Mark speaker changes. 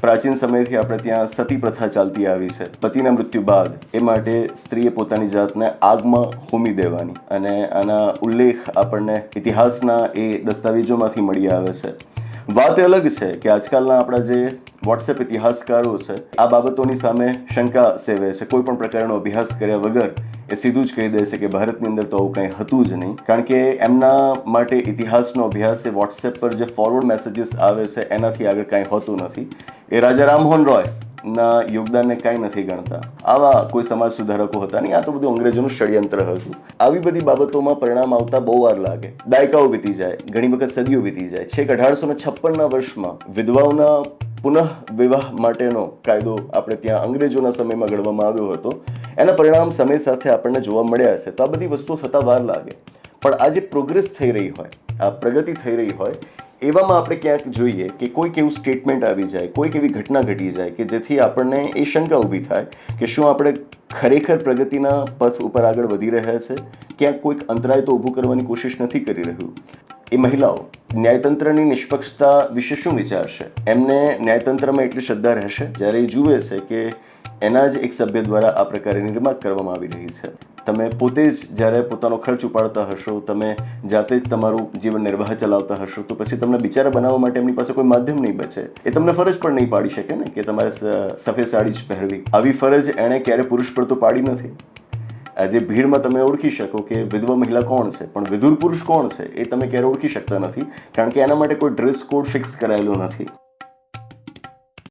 Speaker 1: પ્રાચીન સમયથી આપણે ત્યાં સતી પ્રથા ચાલતી આવી છે. પતિના મૃત્યુ બાદ એ માટે સ્ત્રીએ પોતાની જાતને આગમાં હોમી દેવાની અને આના ઉલ્લેખ આપણને ઇતિહાસના એ દસ્તાવેજોમાંથી મળી આવે છે. વાત અલગ છે કે આજકાલના આપણા જે વોટ્સએપ ઇતિહાસકારો છે, આ બાબતોની સામે શંકા સેવે છે. કોઈ પણ પ્રકારનો અભ્યાસ કર્યા વગર એ સીધું જ કહી દે છે કે ભારતની અંદર તો આવું કંઈ હતું જ નહીં. કારણ કે એમના માટે ઇતિહાસનો અભ્યાસ એ વોટ્સએપ પર જે ફોરવર્ડ મેસેજીસ આવે છે, એનાથી આગળ કાંઈ હોતું નથી. એ રાજા રામમોહન રોય ના યોગદાનને કાંઈ નથી ગણતા. આવા કોઈ સમાજ સુધારકો હતા નહીં. આ તો બધું અંગ્રેજોનું ષડયંત્ર હતું. આવી બધી બાબતોમાં પરિણામ આવતા બહુ વાર લાગે. દાયકાઓ વીતી જાય, ઘણી વખત સદીઓ વીતી જાય. છેક અઢારસો ને છપ્પનના વર્ષમાં વિધવાઓના પુનઃ વિવાહ માટેનો કાયદો આપણે ત્યાં અંગ્રેજોના સમયમાં ઘડવામાં આવ્યો હતો. એના પરિણામ સમય સાથે આપણને જોવા મળ્યા છે તો આ બધી વસ્તુઓ થતાં વાર લાગે. પણ આ જે પ્રોગ્રેસ થઈ રહી હોય, આ પ્રગતિ થઈ રહી હોય એવામાં આપણે ક્યાંક જોઈએ કે કોઈક એવું સ્ટેટમેન્ટ આવી જાય, કોઈક એવી ઘટના ઘટી જાય કે જેથી આપણને એ શંકા ઊભી થાય કે શું આપણે ખરેખર પ્રગતિના પથ ઉપર આગળ વધી રહ્યા છે, ક્યાંક કોઈક અંતરાય તો ઊભું કરવાની કોશિશ નથી કરી રહ્યું. એ મહિલાઓ, ન્યાયતંત્રની નિષ્પક્ષતા વિશે શું વિચારશે એમને ન્યાયતંત્રમાં એટલી શ્રદ્ધા રહેશે જ્યારે એ જુએ છે કે એના જ એક સભ્ય દ્વારા આ પ્રકારની રિમાર્ક કરવામાં આવી રહી છે. તમે પોતે જ જ્યારે પોતાનો ખર્ચ ઉપાડતા હશો, તમે જાતે જ તમારું જીવન નિર્વાહ ચલાવતા હશો, તો પછી તમને બિચારા બનાવવા માટે એમની પાસે કોઈ માધ્યમ નહીં બચે. એ તમને ફરજ પણ નહીં પાડી શકે ને કે તમારે સફેદ સાડી જ પહેરવી. આવી ફરજ એણે ક્યારે પુરુષ પર તો પાડી નથી. આજે ભીડમાં તમે ઓળખી શકો કે વિધવા મહિલા કોણ છે, પણ વિધુર પુરુષ કોણ છે, એ તમે ક્યારે ઓળખી શકતા નથી, કારણ કે એના માટે કોઈ ડ્રેસ કોડ ફિક્સ કરાયેલો નથી.